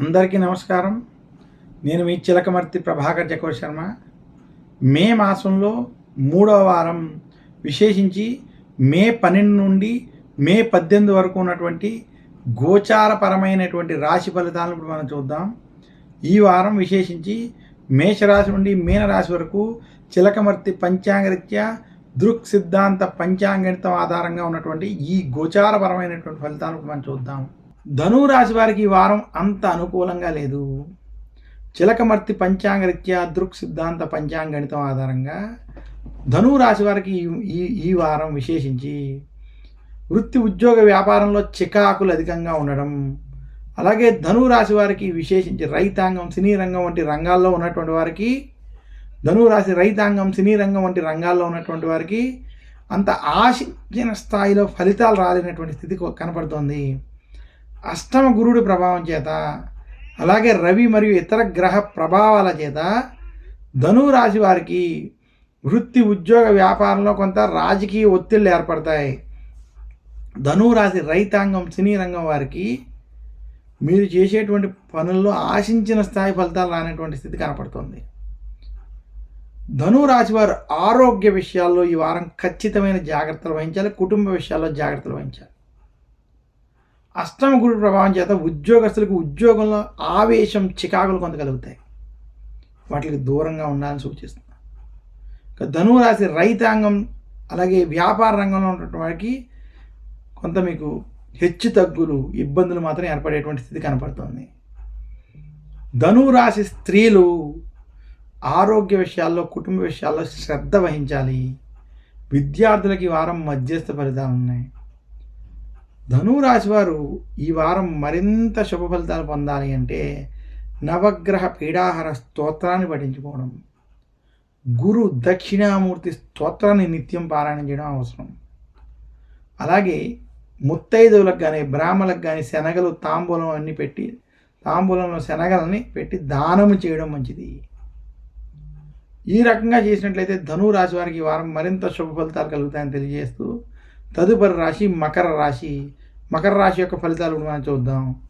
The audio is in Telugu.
అందరికీ నమస్కారం. నేను మీ చిలకమర్తి ప్రభాకర్ చక్రవర్తి శర్మ మే మాసంలో మూడవ వారం విశేషించి మే పన్నెండు నుండి మే పద్దెనిమిది వరకు ఉన్నటువంటి గోచారపరమైనటువంటి రాశి ఫలితాలను ఇప్పుడు మనం చూద్దాం. ఈ వారం విశేషించి మేషరాశి నుండి మీనరాశి వరకు చిలకమర్తి పంచాంగరీత్యా దృక్ సిద్ధాంత పంచాంగణితం ఆధారంగా ఉన్నటువంటి ఈ గోచారపరమైనటువంటి ఫలితాలను మనం చూద్దాం. ధనురాశి వారికి ఈ వారం అంత అనుకూలంగా లేదు. చిలకమర్తి పంచాంగరీత్యా దృక్ సిద్ధాంత పంచాంగణితం ఆధారంగా ధనురాశి వారికి ఈ- ఈ ఈ వారం విశేషించి వృత్తి ఉద్యోగ వ్యాపారంలో చికాకులు అధికంగా ఉండడం అలాగే ధనురాశి వారికి విశేషించి రైతాంగం సినీ రంగం వంటి రంగాల్లో ఉన్నటువంటి వారికి ధనురాశి రైతాంగం సినీ రంగం వంటి రంగాల్లో ఉన్నటువంటి వారికి అంత ఆశించిన స్థాయిలో ఫలితాలు రాలేనటువంటి స్థితి కనపడుతోంది. అష్టమ గురుడి ప్రభావం చేత అలాగే రవి మరియు ఇతర గ్రహ ప్రభావాల చేత ధనువు రాశి వారికి వృత్తి ఉద్యోగ వ్యాపారంలో కొంత రాజకీయ ఒత్తిళ్ళు ఏర్పడతాయి. ధనువు రాశి రైతాంగం సినీ రంగం వారికి మీరు చేసేటువంటి పనుల్లో ఆశించిన స్థాయి ఫలితాలు రానటువంటి స్థితి కనపడుతుంది. ధనువు రాశి వారు ఆరోగ్య విషయాల్లో ఈ వారం ఖచ్చితమైన జాగ్రత్తలు వహించాలి కుటుంబ విషయాల్లో జాగ్రత్తలు వహించాలి. అష్టమ గురు ప్రభావం చేత ఉద్యోగస్తులకు ఉద్యోగంలో ఆవేశం చికాకులు కొంత కలుగుతాయి వాటికి దూరంగా ఉండాలని సూచిస్తుంది ఇక రైతాంగం అలాగే వ్యాపార రంగంలో ఉన్నటువంటి వారికి కొంత మీకు హెచ్చు తగ్గులు ఇబ్బందులు మాత్రం ఏర్పడేటువంటి స్థితి కనపడుతుంది. ధనురాశి స్త్రీలు ఆరోగ్య విషయాల్లో కుటుంబ విషయాల్లో శ్రద్ధ వహించాలి. విద్యార్థులకి వారం మధ్యస్థ ఫలితాలు ఉన్నాయి. ధనురాశి వారు ఈ వారం మరింత శుభ ఫలితాలు పొందాలి అంటే నవగ్రహ పీడాహార స్తోత్రాన్ని పఠించుకోవడం గురు దక్షిణామూర్తి స్తోత్రాన్ని నిత్యం పారాయణం చేయడం అవసరం. అలాగే ముత్తైదువులకు కానీ బ్రాహ్మలకు కానీ శనగలు తాంబూలం అన్ని పెట్టి తాంబూలంలో శనగలని పెట్టి దానము చేయడం మంచిది. ఈ రకంగా చేసినట్లయితే ధను రాశి వారికి ఈ వారం మరింత శుభ ఫలితాలు కలుగుతాయని తెలియజేస్తూ తదుపరి రాశి మకర రాశి. మకర రాశి యొక్క ఫలితాలు మనం చూద్దాం.